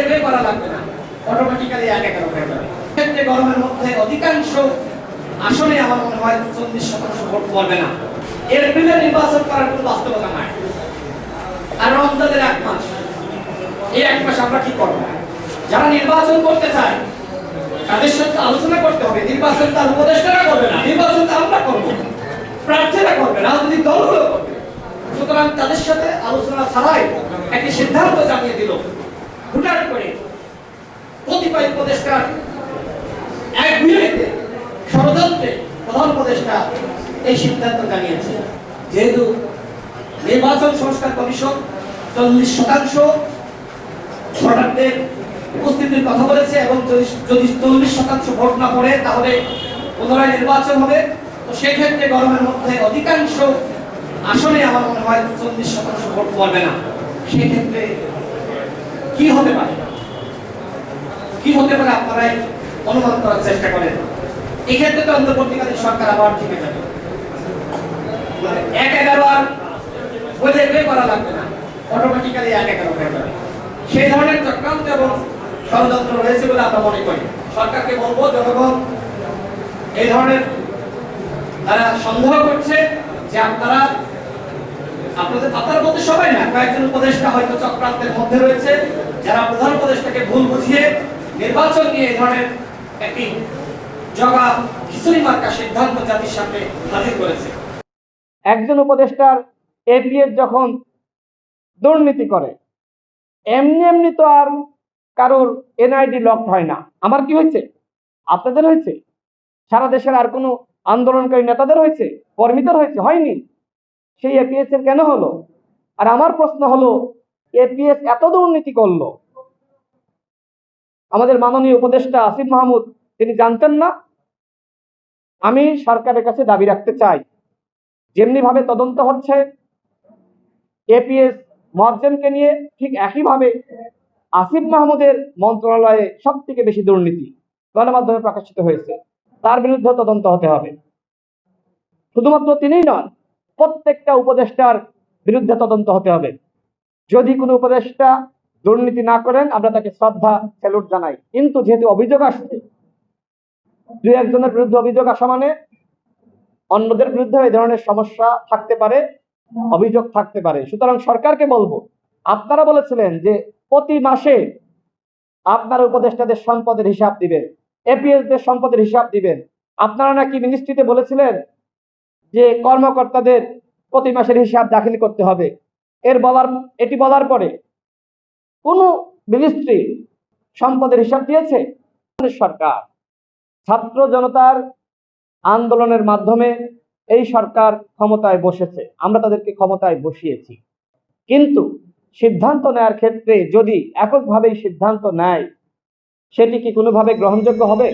এগ্রে করা লাগবে না। অটোমেটিক্যালি এক এগারো হয়ে ক্ষেত্রে গরমের মধ্যে অধিকাংশ আসনে আমার মনে হয় চল্লিশ শতাংশ ভোট পড়বে না। এপ্রিলে নির্বাচন করার কোনো বাস্তবতা নাই। আর রমজানের এক মাস। এই এক মাস আমরা কি করব যারা নির্বাচন করতে চায়, তাদের সাথে আলোচনা করতে হবে। নির্বাচন তার উপদেষ্টারা করবে না। নির্বাচন আমরা করব। প্রার্থীরা করবে, রাজনৈতিক দলগুলো করবে। সুতরাং তাদের সাথে আলোচনা ছাড়াই একটি সিদ্ধান্ত জানিয়ে দিল। কতিপয় উপদেষ্টার এক বিয়েতে ষড়যন্ত্রে প্রধান উপদেষ্টা এই সিদ্ধান্ত জানিয়েছে। যেহেতু নির্বাচন সংস্কার কমিশন চল্লিশ শতাংশ ভোটারদের উপস্থিতির কথা বলেছে এবং যদি চল্লিশ শতাংশ ভোট না পড়ে, তাহলে পুনরায় নির্বাচন হবে। তো সেক্ষেত্রে গরমের মধ্যে অধিকাংশ আসনে আমার মনে হয় চল্লিশ শতাংশ ভোট পড়বে না। সেক্ষেত্রে কি হতে পারে? কি হতে পারে আপনারাই অনুমান করার চেষ্টা করেন? এক্ষেত্রে তো অন্তর্বর্তীকালীন সরকার আবার ঠিক যাবে। মানে এক এগারো আর বলে এগ্রে করা লাগবে না। অটোমেটিক্যালি এক এগারো হয়ে যাবে। সেই ধরনের চক্রান্ত এবং ষড়যন্ত্র রয়েছে বলে আমরা মনে করি। সরকারকে বলব, জনগণ, এই ধরনের তারা সন্দেহ করছে যে আপনারা, আপনাদের আপনার মধ্যে সবাই না, কয়েকজন উপদেষ্টা হয়তো চক্রান্তের মধ্যে রয়েছে। যারা প্রধান উপদেষ্টাকে ভুল বুঝিয়ে নির্বাচন নিয়ে এই ধরনের একটি জগা খিচুড়ি মার্কা সিদ্ধান্ত জাতির সামনে হাজির করেছে। একজন উপদেষ্টার এপিএস যখন দুর্নীতি করে, এমনি এমনি তো আর কারোর এনআইডি লক হয় না। আমার কি হয়েছে? আপনাদের হয়েছে? সারা দেশের আর কোনো আন্দোলনকারী নেতাদের হয়েছে? কর্মীদের হয়েছে? হয়নি। সেই এপিএস এর কেন হলো? আর আমার প্রশ্ন হলো এপিএস এত দুর্নীতি করল আমাদের মাননীয় উপদেষ্টা আসিফ মাহমুদ, তিনি জানতেন না। আমি সরকারের কাছে দাবি রাখতে চাই যেমনি ভাবে তদন্ত হচ্ছে, এপিএস মহাজনকে নিয়ে ঠিক একইভাবে আসিফ মাহমুদের মন্ত্রণালয়ে সব থেকে বেশি দুর্নীতি গণমাধ্যমে প্রকাশিত হয়েছে। তার বিরুদ্ধে তদন্ত হতে হবে। শুধুমাত্র তিনিই নন, প্রত্যেকটা উপদেষ্টার বিরুদ্ধে তদন্ত হতে হবে। যদি কোনো উপদেষ্টা দুর্নীতি না করেন, আমরা তাকে শ্রদ্ধা স্যালুট জানাই। কিন্তু যেহেতু অভিযোগ আসছে, দুই একজনের বিরুদ্ধে অভিযোগ আসা মানে অন্যদের বিরুদ্ধে এই ধরনের সমস্যা থাকতে পারে, অভিযোগ থাকতে পারে। সুতরাং সরকারকে বলব, আপনারা বলেছিলেন যে প্রতি মাসে আপনার উপদেষ্টাদের সম্পদের হিসাব দিবেন এপিএস দের সম্পদের হিসাব দিবেন। আপনারা নাকি মিনিস্ট্রিতে বলেছিলেন যে কর্মকর্তাদের প্রতি মাসের হিসাব দাখিল করতে হবে। এর বলার, এটি বলার পরে কোন মিনিস্ট্রি সম্পদের হিসাব দিয়েছে? সরকার। ছাত্র জনতার আন্দোলনের মাধ্যমে এই সরকার ক্ষমতায় বসেছে। আমরা তাদেরকে ক্ষমতায় বসিয়েছি। কিন্তু সিদ্ধান্ত নেয়ার ক্ষেত্রে যদি এককভাবেই সিদ্ধান্ত নেয়, সেটি কি কোনোভাবে গ্রহণযোগ্য হবে?